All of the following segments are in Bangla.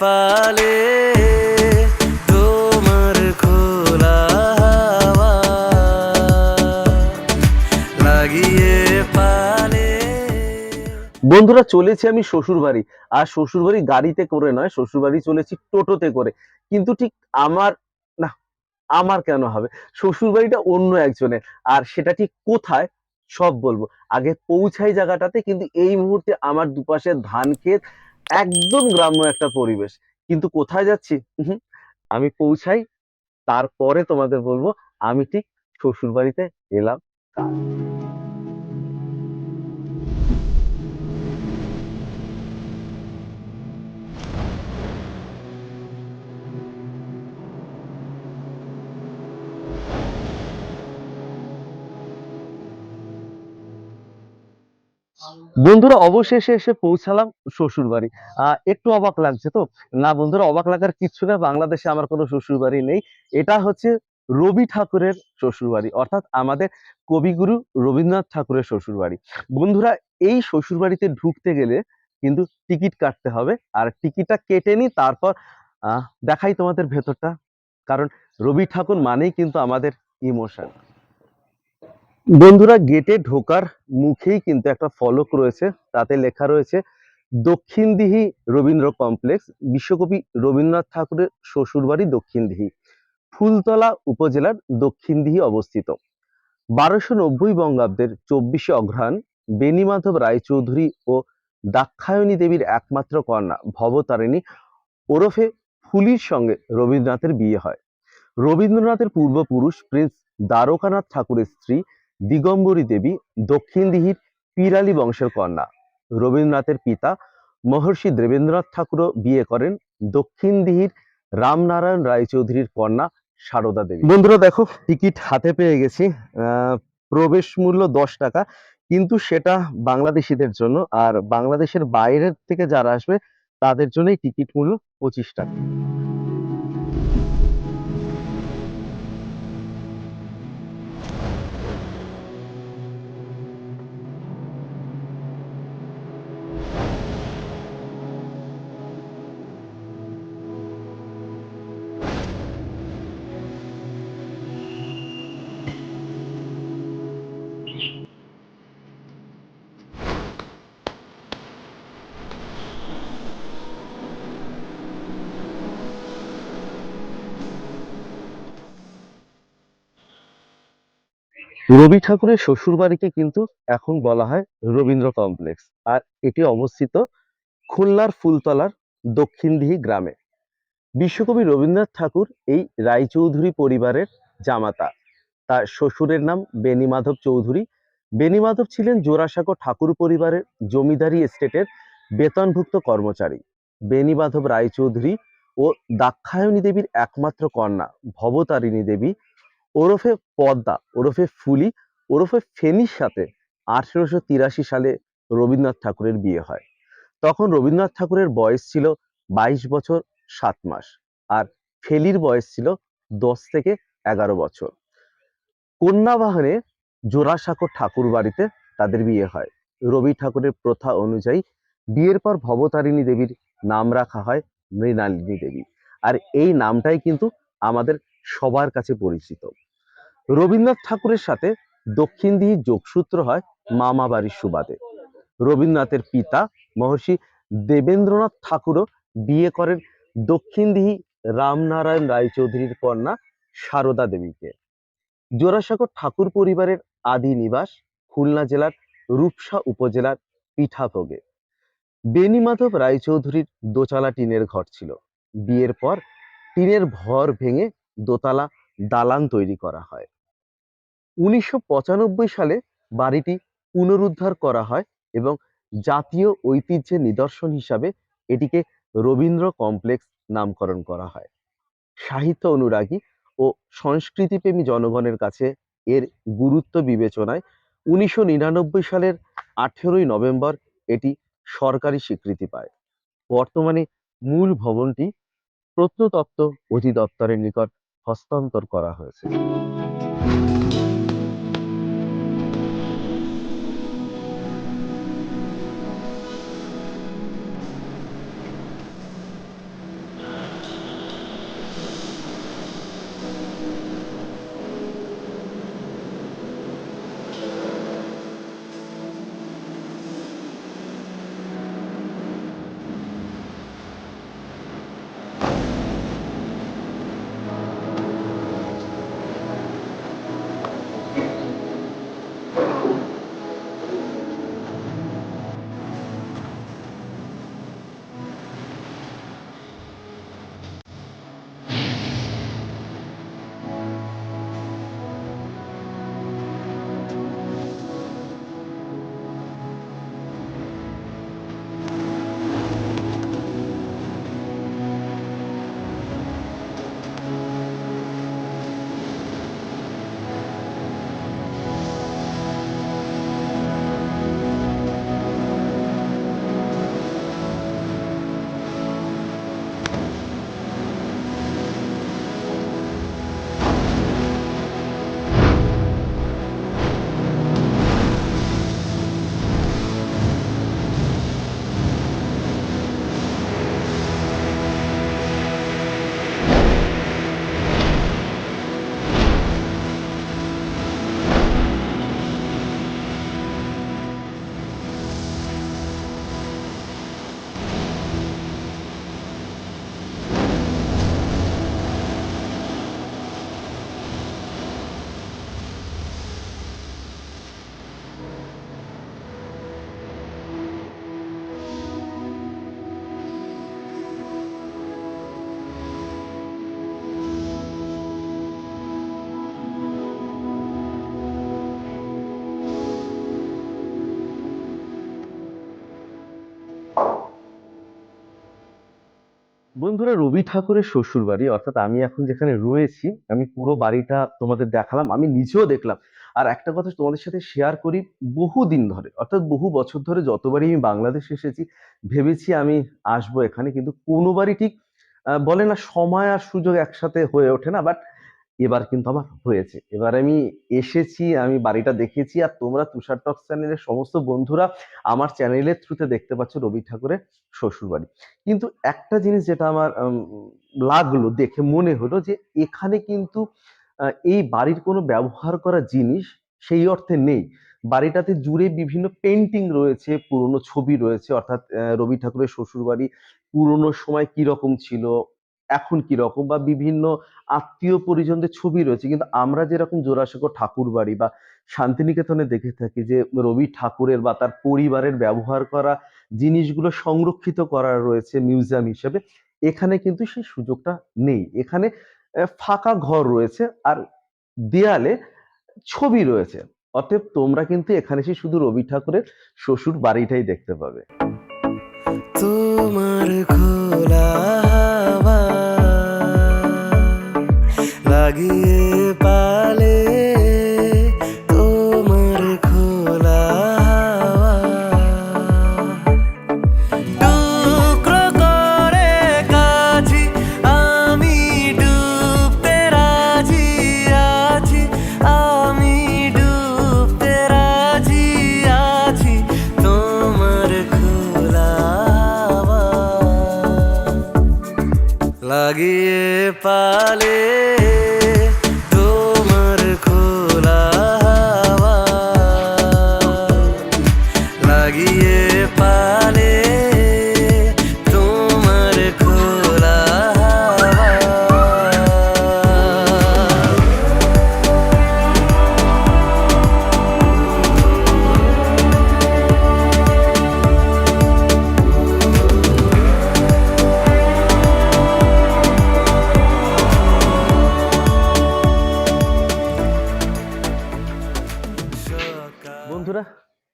পালে তোমার খোলা লাগিয়ে পালে। বন্ধুরা, চলেছি আমি শ্বশুর বাড়ি আর শ্বশুর বাড়ি গাড়িতে করে নয় শ্বশুর বাড়ি চলেছি টোটোতে করে। কিন্তু ঠিক আমার, না, আমার কেন হবে? শ্বশুর বাড়িটা অন্য একজনের। আর সেটা ঠিক কোথায়? সব বলব। আগে পৌঁছাই জায়গাটাতে, কিন্তু এই মুহূর্তে আমার দুপাশে ধান ক্ষেত একদম গ্রাম্য একটা পরিবেশ। কিন্তু কোথায় যাচ্ছি? আমি পৌঁছাই, তারপরে তোমাদের বলব, আমি ঠিক শ্বশুর বাড়িতে এলাম। বন্ধুরা, অবশেষে এসে পৌঁছালাম শ্বশুর বাড়ি একটু অবাক লাগছে তো? না বন্ধুরা, অবাক লাগার কিচ্ছু না, বাংলাদেশে আমার কোনো শ্বশুর বাড়ি নেই। এটা হচ্ছে রবি ঠাকুরের শ্বশুর বাড়ি অর্থাৎ আমাদের কবিগুরু রবীন্দ্রনাথ ঠাকুরের শ্বশুর বাড়ি বন্ধুরা, এই শ্বশুর বাড়িতে ঢুকতে গেলে কিন্তু টিকিট কাটতে হবে, আর টিকিটটা কেটে নি তারপর দেখাই তোমাদের ভেতরটা। কারণ রবি ঠাকুর মানেই কিন্তু আমাদের ইমোশন। বন্ধুরা গেটে ঢোকার মুখেই কিন্তু একটা ফলক রয়েছে। তাতে লেখা রয়েছে দক্ষিণদিহি রবীন্দ্র কমপ্লেক্স, বিশ্বকবি রবীন্দ্রনাথ ঠাকুরের শ্বশুরবাড়ি দক্ষিণদিহি ফুলতলা উপজেলার দক্ষিণদিহি অবস্থিত। বারোশো নব্বই বঙ্গাব্দের চব্বিশে অঘ্রাণ বেণীমাধব রায়চৌধুরী ও দাক্ষায়ণী দেবীর একমাত্র কন্যা, ভবতারিণী ওরফে ফুলির সঙ্গে রবীন্দ্রনাথের বিয়ে হয়। রবীন্দ্রনাথের পূর্বপুরুষ প্রিন্স দ্বারকানাথ ঠাকুরের স্ত্রী দিগম্বরী দেবী দক্ষিণ দিহির পিরালি বংশের কন্যা। রবীন্দ্রনাথের পিতা মহর্ষি দেবেন্দ্রনাথ ঠাকুরও বিয়ে করেন দক্ষিণ দিহির রামনারায়ণ রায়চৌধুরীর কন্যা সারদা দেবী। বন্ধুরা দেখো, টিকিট হাতে পেয়ে গেছি। প্রবেশ মূল্য দশ টাকা, কিন্তু সেটা বাংলাদেশিদের জন্য আর বাংলাদেশের বাইরের থেকে যারা আসবে তাদের জন্যই টিকিট মূল্য পঁচিশ টাকা। রবি ঠাকুরের শ্বশুর বাড়িকে কিন্তু এখন বলা হয় রবীন্দ্র কমপ্লেক্স। আর এটি অবস্থিত খুলনার ফুলতলার দক্ষিণদিহি গ্রামে। বিশ্বকবি রবীন্দ্রনাথ ঠাকুর এই রায়চৌধুরী পরিবারের জামাতা। তার শ্বশুরের নাম বেণীমাধব চৌধুরী। বেণীমাধব ছিলেন জোড়াসাঁকো ঠাকুর পরিবারের জমিদারি এস্টেটের বেতনভুক্ত কর্মচারী। বেণীমাধব রায়চৌধুরী ও দাক্ষায়ণী দেবীর একমাত্র কন্যা ভবতারিণী দেবী ওরফে পদ্মা, ওরফে ফুলি, ওরফে ফেনীর সাথে আঠেরোশো তিরাশি সালে রবীন্দ্রনাথ ঠাকুরের বিয়ে হয়। তখন রবীন্দ্রনাথ ঠাকুরের বয়স ছিল বাইশ বছর সাত মাস আর ফেলির বয়স ছিল দশ থেকে এগারো বছর। কন্যা বাহনে জোড়াসাঁকো ঠাকুর বাড়িতে তাদের বিয়ে হয়। রবি ঠাকুরের প্রথা অনুযায়ী বিয়ের পর ভবতারিণী দেবীর নাম রাখা হয় মৃণালিনী দেবী। আর এই নামটাই কিন্তু আমাদের সবার কাছে পরিচিত। রবীন্দ্রনাথ ঠাকুরের সাথে দক্ষিণদিহির যোগসূত্র হয় মামা বাড়ির সুবাদে। রবীন্দ্রনাথের পিতা মহর্ষি দেবেন্দ্রনাথ ঠাকুরও বিয়ে করেন দক্ষিণদিহি রামনারায়ণ রায়চৌধুরীর কন্যা সারদা দেবীকে। জোড়াসাঁকো ঠাকুর পরিবারের আদি নিবাস খুলনা জেলার রূপসা উপজেলার পিঠাভোগে। বেণীমাধব রায়চৌধুরীর দোচালা টিনের ঘর ছিল। বিয়ের পর টিনের ভর ভেঙে দোতলা দালান তৈরি করা হয়। উনিশশো পঁচানব্বই সালে বাড়িটি পুনরুদ্ধার করা হয় এবং জাতীয় ঐতিহ্যের নিদর্শন হিসাবে এটিকে রবীন্দ্র কমপ্লেক্স নামকরণ করা হয়। সাহিত্য অনুরাগী ও সংস্কৃতিপ্রেমী জনগণের কাছে এর গুরুত্ব বিবেচনায় উনিশশো নিরানব্বই সালের আঠেরোই নভেম্বর এটি সরকারি স্বীকৃতি পায়। বর্তমানে মূল ভবনটি প্রত্নতত্ত্ব অধিদপ্তরের নিকট হস্তান্তর করা হয়েছে। বন্ধুরা, রবি ঠাকুরের শ্বশুর বাড়ি অর্থাৎ আমি এখন যেখানে রয়েছি, আমি পুরো বাড়িটা তোমাদের দেখালাম, আমি নিজেও দেখলাম। আর একটা কথা তোমাদের সাথে শেয়ার করি বহু দিন ধরে, অর্থাৎ বহু বছর ধরে যতবারই আমি বাংলাদেশ এসেছি, ভেবেছি আমি আসব এখানে, কিন্তু কোনোবারই ঠিক বলে না, সময় আর সুযোগ একসাথে হয়ে ওঠে না বাট এবার কিন্তু আমার হয়েছে। এবার আমি এসেছি, আমি বাড়িটা দেখেছি আর তোমরা তুষার টক্স চ্যানেলের সমস্ত বন্ধুরা আমার চ্যানেলের থ্রুতে দেখতে পাচ্ছ রবি ঠাকুরের শ্বশুর বাড়ি কিন্তু একটা জিনিস যেটা আমার লাগল দেখে মনে হলো যে এখানে কিন্তু এই বাড়ির কোনো ব্যবহার করা জিনিস সেই অর্থে নেই। বাড়িটাতে জুড়ে বিভিন্ন পেন্টিং রয়েছে, পুরনো ছবি রয়েছে, অর্থাৎ রবি ঠাকুরের শ্বশুর বাড়ি পুরনো সময় কি রকম ছিল এখন কি রকম বা বিভিন্ন আত্মীয় পরিজনদের ছবি রয়েছে? কিন্তু আমরা যেরকম জোড়াসাঁকো ঠাকুর বাড়ি বা শান্তিনিকেতনে দেখে থাকি যে রবি ঠাকুরের বা তার পরিবারের ব্যবহার করা জিনিসগুলো সংরক্ষিত করা রয়েছে মিউজিয়াম হিসেবে, এখানে কিন্তু সেই সুযোগটা নেই। এখানে ফাঁকা ঘর রয়েছে আর দেয়ালে ছবি রয়েছে। অতএব তোমরা কিন্তু এখানে এসে শুধু রবি ঠাকুরের শ্বশুর বাড়িটাই দেখতে পাবে। তোমার খোলা লাগিয়ে পালে তোমার খোলা টুকরো করে কাছি আমি ডুবতে রাজি আছি, আমি ডুবতে রাজি আছি, তোমার খোলা লাগিয়ে পালে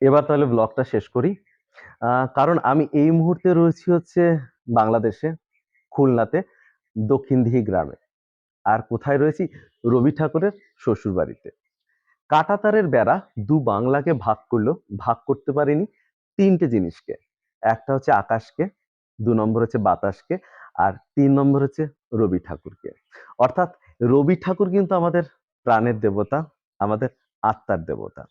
এবার তাহলে ব্লগটা শেষ করি। কারণ আমি এই মুহূর্তে রয়েছি হচ্ছে বাংলাদেশে, খুলনাতে দক্ষিণদিঘি গ্রামে। আর কোথায় রয়েছি? রবি ঠাকুরের শ্বশুর বাড়িতে কাটাতারের বেড়া দু বাংলাকে ভাগ করল, ভাগ করতে পারেনি তিনটে জিনিসকে। একটা হচ্ছে আকাশকে, দু নম্বর হচ্ছে বাতাসকে, আর তিন নম্বর হচ্ছে রবি ঠাকুরকে। অর্থাৎ রবি ঠাকুর কিন্তু আমাদের প্রাণের দেবতা, আমাদের আত্মার দেবতা।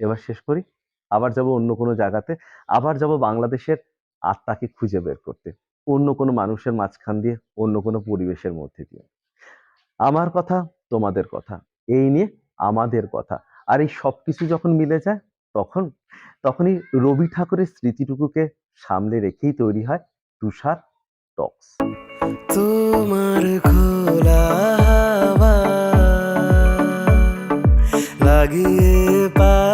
এবার শেষ করি। আবার যাব অন্য কোনো জায়গাতে, আবার যাব বাংলাদেশের আত্মাকে খুঁজে বের করতে, অন্য কোনো মানুষের মাঝখান দিয়ে, অন্য কোনো পরিবেশের মধ্যে দিয়ে। আমার কথা, তোমাদের কথা, এই নিয়ে আমাদের কথা। আর এই সব কিছু যখন মিলে যায়, তখন, তখনই রবি ঠাকুরের স্মৃতিটুকুকে সামনে রেখেই তৈরি হয় তুষার টক্স। তোমার লাগিয়ে পা